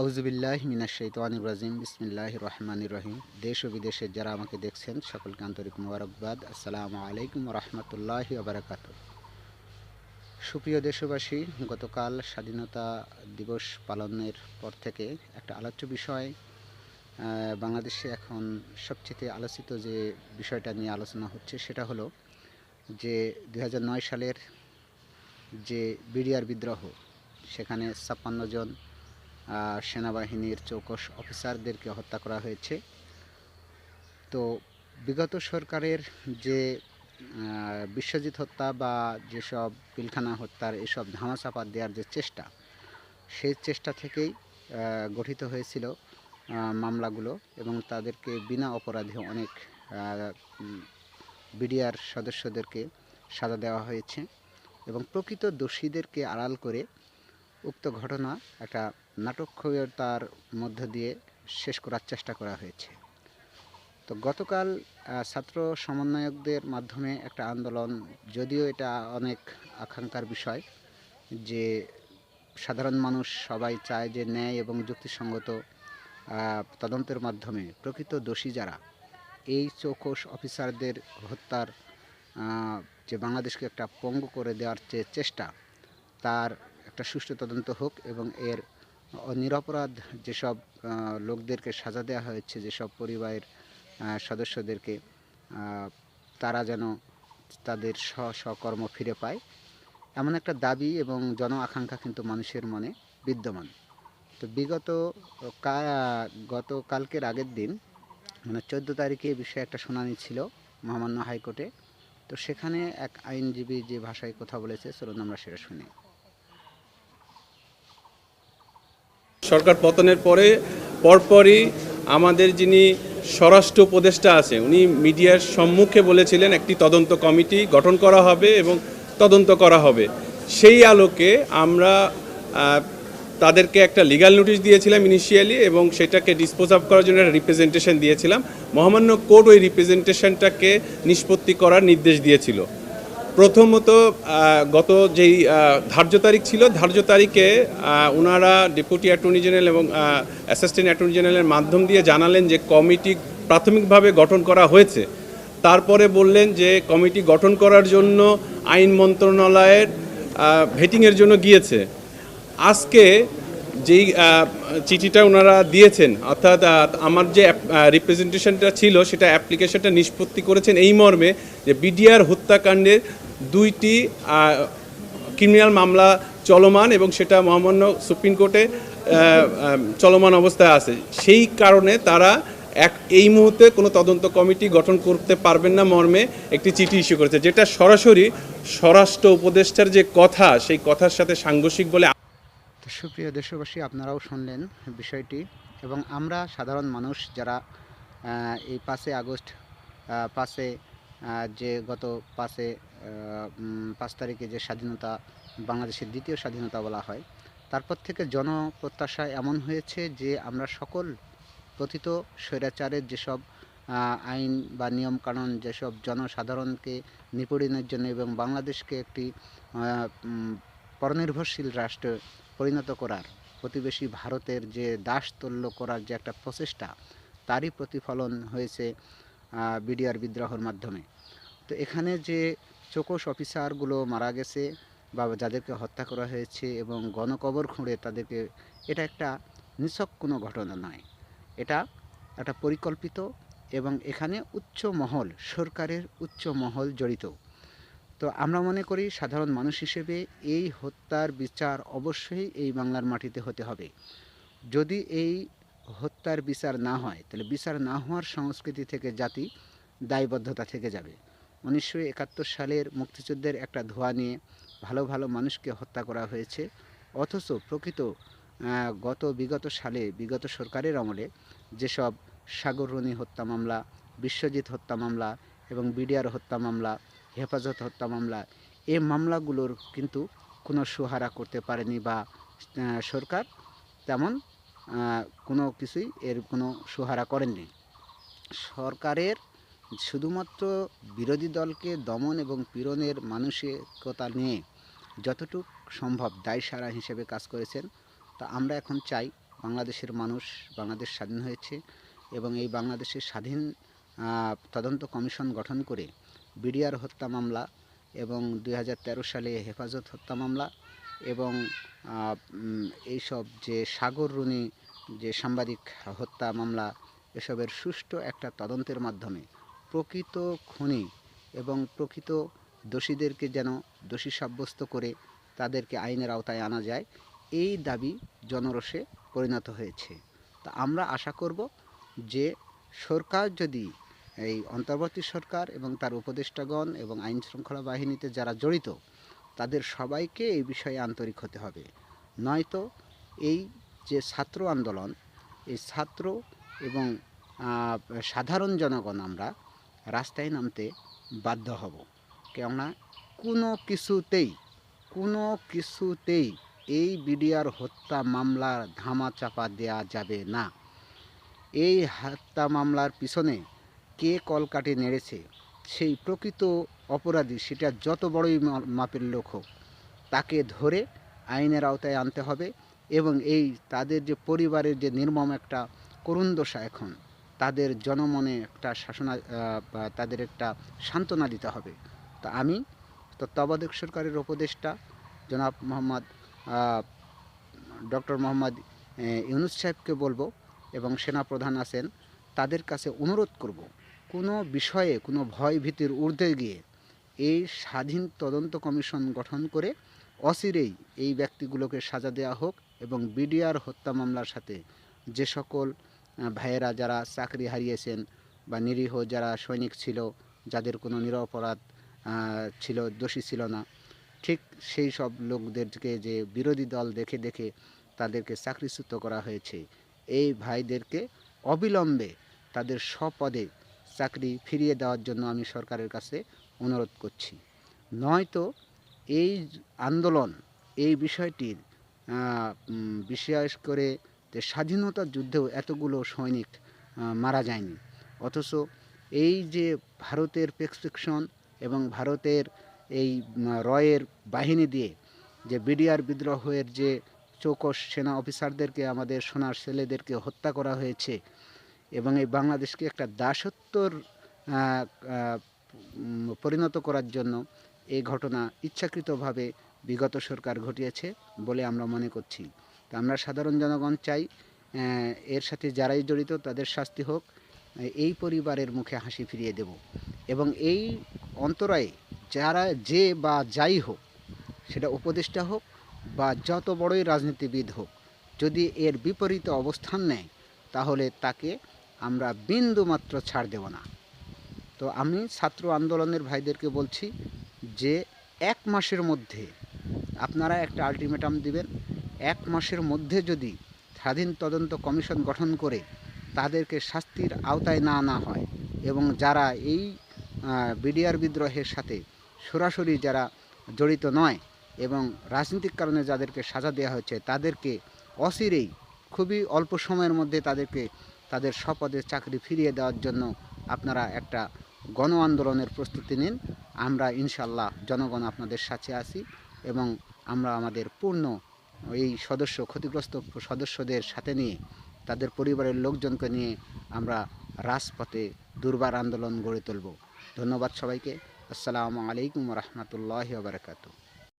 আউজুবিল্লাহ বিসমিল্লাহ রহমানির রহিম। দেশ ও বিদেশের যারা আমাকে দেখছেন, সকলকে আন্তরিক মোবারকবাদ। আসসালামু আলাইকুম রহমতুল্লাহ আবরাকাত সুপ্রিয় দেশবাসী, গতকাল স্বাধীনতা দিবস পালনের পর থেকে একটা আলোচ্য বিষয় বাংলাদেশে এখন সবচেয়ে আলোচিত যে বিষয়টা নিয়ে আলোচনা হচ্ছে সেটা হলো যে দু হাজার নয় সালের যে বিডিআর বিদ্রোহ, সেখানে ছাপ্পান্ন জন সেনাবাহিনীর চৌকস অফিসারদেরকে হত্যা করা হয়েছে। তো বিগত সরকারের যে বিশ্বজিৎ হত্যা বা যেসব পিলখানা হত্যার এসব ধামাচাপা দেওয়ার যে চেষ্টা, সেই চেষ্টা থেকেই গঠিত হয়েছিল মামলাগুলো এবং তাদেরকে বিনা অপরাধে অনেক বিডিআর সদস্যদেরকে সাজা দেওয়া হয়েছে এবং প্রকৃত দোষীদেরকে আড়াল করে উক্ত ঘটনা একটা নাটকীয়তার মধ্য দিয়ে শেষ করার চেষ্টা করা হয়েছে। তো গতকাল ছাত্র সমন্বয়কদের মাধ্যমে একটা আন্দোলন, যদিও এটা অনেক আকাঙ্ক্ষার বিষয়, যে সাধারণ মানুষ সবাই চায় যে ন্যায় এবং যুক্তিসঙ্গত তদন্তের মাধ্যমে প্রকৃত দোষী যারা, এই চৌকস অফিসারদের হত্যার যে বাংলাদেশকে একটা পঙ্গু করে দেওয়ার যে চেষ্টা, তার একটা সুষ্ঠু তদন্ত হোক এবং এর নিরপরাধ যেসব লোকদেরকে সাজা দেওয়া হয়েছে, যেসব পরিবারের সদস্যদেরকে তারা যেন তাদের স্ব স্বকর্ম ফিরে পায়, এমন একটা দাবি এবং জন আকাঙ্ক্ষা কিন্তু মানুষের মনে বিদ্যমান। তো বিগত গত কালকের আগের দিন মানে চোদ্দ তারিখে এই বিষয়ে একটা শুনানি ছিল মহামান্য হাইকোর্টে। তো সেখানে এক আইনজীবী যে ভাষায় কথা বলেছে, চলুন আমরা সেটা শুনি। সরকার পতনের পরে পরপরই আমাদের যিনি স্বরাষ্ট্র উপদেষ্টা আছে উনি মিডিয়ার সম্মুখে বলেছিলেন, একটি তদন্ত কমিটি গঠন করা হবে এবং তদন্ত করা হবে। সেই আলোকে আমরা তাদেরকে একটা লিগ্যাল নোটিশ দিয়েছিলাম ইনিশিয়ালি এবং সেটাকে ডিসপোজ আপ করার জন্য একটা রিপ্রেজেন্টেশন দিয়েছিলাম। মহামান্য কোর্ট ওই রিপ্রেজেন্টেশনটাকে নিষ্পত্তি করার নির্দেশ দিয়েছিল। প্রথমত গত যেই ধার্য তারিখ ছিল, ধার্য তারিখে ওনারা ডেপুটি অ্যাটর্নি জেনারেল এবং অ্যাসিস্ট্যান্ট অ্যাটর্নি জেনারেলের মাধ্যম দিয়ে জানালেন যে কমিটি প্রাথমিকভাবে গঠন করা হয়েছে। তারপরে বললেন যে কমিটি গঠন করার জন্য আইন মন্ত্রণালয়ের ভেটিংয়ের জন্য গিয়েছে। আজকে যেই চিঠিটা ওনারা দিয়েছেন, অর্থাৎ আমার যে রিপ্রেজেন্টেশনটা ছিল, সেটা অ্যাপ্লিকেশনটা নিষ্পত্তি করেছেন এই মর্মে যে বিডিআর হত্যাকাণ্ডের দুইটি ক্রিমিনাল মামলা চলমান এবং সেটা মহামান্য সুপ্রিম কোর্টে চলমান অবস্থায় আছে। সেই কারণে তারা এক, এই মুহূর্তে কোনো তদন্ত কমিটি গঠন করতে পারবেন না মর্মে একটি চিঠি ইস্যু করেছে, যেটা সরাসরি স্বরাষ্ট্র উপদেষ্টার যে কথা, সেই কথার সাথে সাংঘর্ষিক বলে সুপ্রিয় দেশবাসী, আপনারাও শুনলেন বিষয়টি এবং আমরা সাধারণ মানুষ যারা এই পাঁচে আগস্ট পাঁচে যে গত পাঁচে পাঁচ তারিখে যে স্বাধীনতা, বাংলাদেশের দ্বিতীয় স্বাধীনতা বলা হয়, তারপর থেকে জনপ্রত্যাশা এমন হয়েছে যে আমরা সকল কথিত স্বৈরাচারের যেসব আইন বা নিয়মকানুন, যেসব জনসাধারণকে নিপীড়নের জন্য এবং বাংলাদেশকে একটি পরনির্ভরশীল রাষ্ট্রে পরিণত করার, প্রতিবেশী ভারতের যে দাসতুল্য করার যে একটা প্রচেষ্টা, তারই প্রতিফলন হয়েছে বিডিআর বিদ্রোহের মাধ্যমে। তো এখানে যে চোকস অফিসারগুলো মারা গেছে বা যাদেরকে হত্যা করা হয়েছে এবং গণকবর খুঁড়ে তাদেরকে, এটা একটা নিছক কোনো ঘটনা নয়। এটা একটা পরিকল্পিত এবং এখানে উচ্চ মহল, সরকারের উচ্চ মহল জড়িত। তো আমরা মনে করি সাধারণ মানুষ হিসেবে এই হত্যার বিচার অবশ্যই এই বাংলার মাটিতে হতে হবে। যদি এই হত্যার বিচার না হয়, তাহলে বিচার না হওয়ার সংস্কৃতি থেকে জাতি দায়বদ্ধতা থেকে যাবে। উনিশশো একাত্তর সালের মুক্তিযুদ্ধের একটা ধোয়া নিয়ে ভালো ভালো মানুষকে হত্যা করা হয়েছে। অথচ প্রকৃত গত বিগত সালে, বিগত সরকারের আমলে যেসব সাগররণী হত্যা মামলা, বিশ্বজিৎ হত্যা মামলা এবং বিডিআর হত্যা মামলা হেফাজত হত্যা মামলা, এই মামলাগুলোর কিন্তু কোনো সুহারা করতে পারেনি বা সরকার তেমন কোনো কিছুই এর কোনো সুহারা করেননি। সরকারের শুধুমাত্র বিরোধী দলকে দমন এবং পীড়নের মানসিকতা নিয়ে যতটুক সম্ভব দায়সারা হিসেবে কাজ করেছেন, তা আমরা এখন চাই বাংলাদেশের মানুষ, বাংলাদেশ স্বাধীন হয়েছে এবং এই বাংলাদেশের স্বাধীন তদন্ত কমিশন গঠন করে বিডিআর হত্যা মামলা এবং দু হাজার তেরো সালে হেফাজত হত্যা মামলা এবং এইসব যে সাগর রুনি যে সাংবাদিক হত্যা মামলা, এসবের সুষ্ঠু একটা তদন্তের মাধ্যমে প্রকৃত খুনি এবং প্রকৃত দোষীদেরকে যেন দোষী সাব্যস্ত করে তাদেরকে আইনের আওতায় আনা যায়, এই দাবি জনরোষে পরিণত হয়েছে। তা আমরা আশা করব যে সরকার যদি এই অন্তর্বর্তী সরকার এবং তার উপদেষ্টাগণ এবং আইন শৃঙ্খলা বাহিনীতে যারা জড়িত, তাদের সবাইকে এই বিষয়ে আন্তরিক হতে হবে। নয়তো এই যে ছাত্র আন্দোলন, এই ছাত্র এবং সাধারণ জনগণ আমরা রাস্তায় নামতে বাধ্য হব। কেননা কোনো কিছুতেই কোনো কিছুতেই এই বিডিআর হত্যা মামলার ধামা চাপা দেওয়া যাবে না। এই হত্যা মামলার পিছনে কে কলকাটে নেড়েছে, সেই প্রকৃত অপরাধী সেটা যত বড়ই মাপের লোক হোক, তাকে ধরে আইনের আওতায় আনতে হবে এবং এই তাদের যে পরিবারের যে নির্মম একটা করুণ দশা এখন, তাদের জনমনে একটা শাসনা তাদের একটা সান্ত্বনা দিতে হবে। তো আমি তত্ত্বাবধায়ক সরকারের উপদেষ্টা জনাব মোহাম্মদ ডক্টর মোহাম্মদ ইউনুস সাহেবকে বলব এবং সেনাপ্রধান আছেন, তাদের কাছে অনুরোধ করব কোনো বিষয়ে, কোনো ভয় ভীতির ঊর্ধ্বে গিয়ে এই স্বাধীন তদন্ত কমিশন গঠন করে অচিরেই এই ব্যক্তিগুলোকে সাজা দেওয়া হোক এবং বিডিআর হত্যা মামলার সাথে যে সকল ভাইয়েরা যারা চাকরি হারিয়েছেন বা নিরীহ যারা সৈনিক ছিল, যাদের কোনো নিরপরাধ ছিল, দোষী ছিল না, ঠিক সেই সব লোকদেরকে যে বিরোধী দল দেখে দেখে তাদেরকে চাকরিচ্যুত করা হয়েছে, এই ভাইদেরকে অবিলম্বে তাদের স্বপদে চাকরি ফিরিয়ে দেওয়ার জন্য আমি সরকারের কাছে অনুরোধ করছি। নয়তো এই আন্দোলন, এই বিষয়টির বিশেষ করে যে স্বাধীনতার যুদ্ধেও এতগুলো সৈনিক মারা যায়নি। অথচ এই যে ভারতের প্রেসক্রিপশন এবং ভারতের এই রয়ের বাহিনী দিয়ে যে বিডিআর বিদ্রোহের যে চৌকস সেনা অফিসারদেরকে, আমাদের সোনার ছেলেদেরকে হত্যা করা হয়েছে এবং এই বাংলাদেশকে একটা দাসত্বর পরিণত করার জন্য এই ঘটনা ইচ্ছাকৃতভাবে বিগত সরকার ঘটিয়েছে বলে আমরা মনে করছি। তা আমরা সাধারণ জনগণ চাই এর সাথে যারাই জড়িত তাদের শাস্তি হোক, এই পরিবারের মুখে হাসি ফিরিয়ে দেব। এবং এই অন্তরায়ে যারা যে বা যাই হোক, সেটা উপদেষ্টা হোক বা যত বড়ই রাজনীতিবিদ হোক, যদি এর বিপরীত অবস্থান নেয়, তাহলে তাকে আমরা বিন্দু মাত্র ছাড় দেব না। তো আমি ছাত্র আন্দোলনের ভাইদেরকে বলছি যে এক মাসের মধ্যে আপনারা একটা আলটিমেটাম দিবেন। এক মাসের মধ্যে যদি স্বাধীন তদন্ত কমিশন গঠন করে তাদেরকে শাস্তির আওতায় না আনা হয় এবং যারা এই বিডিআর বিদ্রোহের সাথে সরাসরি যারা জড়িত নয় এবং রাজনৈতিক কারণে যাদেরকে সাজা দেওয়া হয়েছে তাদেরকে অচিরেই, খুবই অল্প সময়ের মধ্যে তাদেরকে তাদের স্বপদে চাকরি ফিরিয়ে দেওয়ার জন্য আপনারা একটা গণ আন্দোলনের প্রস্তুতি নিন। আমরা ইনশাল্লাহ জনগণ আপনাদের সাথে আছি এবং আমরা আমাদের পূর্ণ এই সদস্য, ক্ষতিগ্রস্ত সদস্যদের সাথে নিয়ে, তাদের পরিবারের লোকজনকে নিয়ে আমরা রাজপথে দুর্বার আন্দোলন গড়ে তুলব। ধন্যবাদ সবাইকে। আসসালামু আলাইকুম রহমতুল্লাহ বারকাতু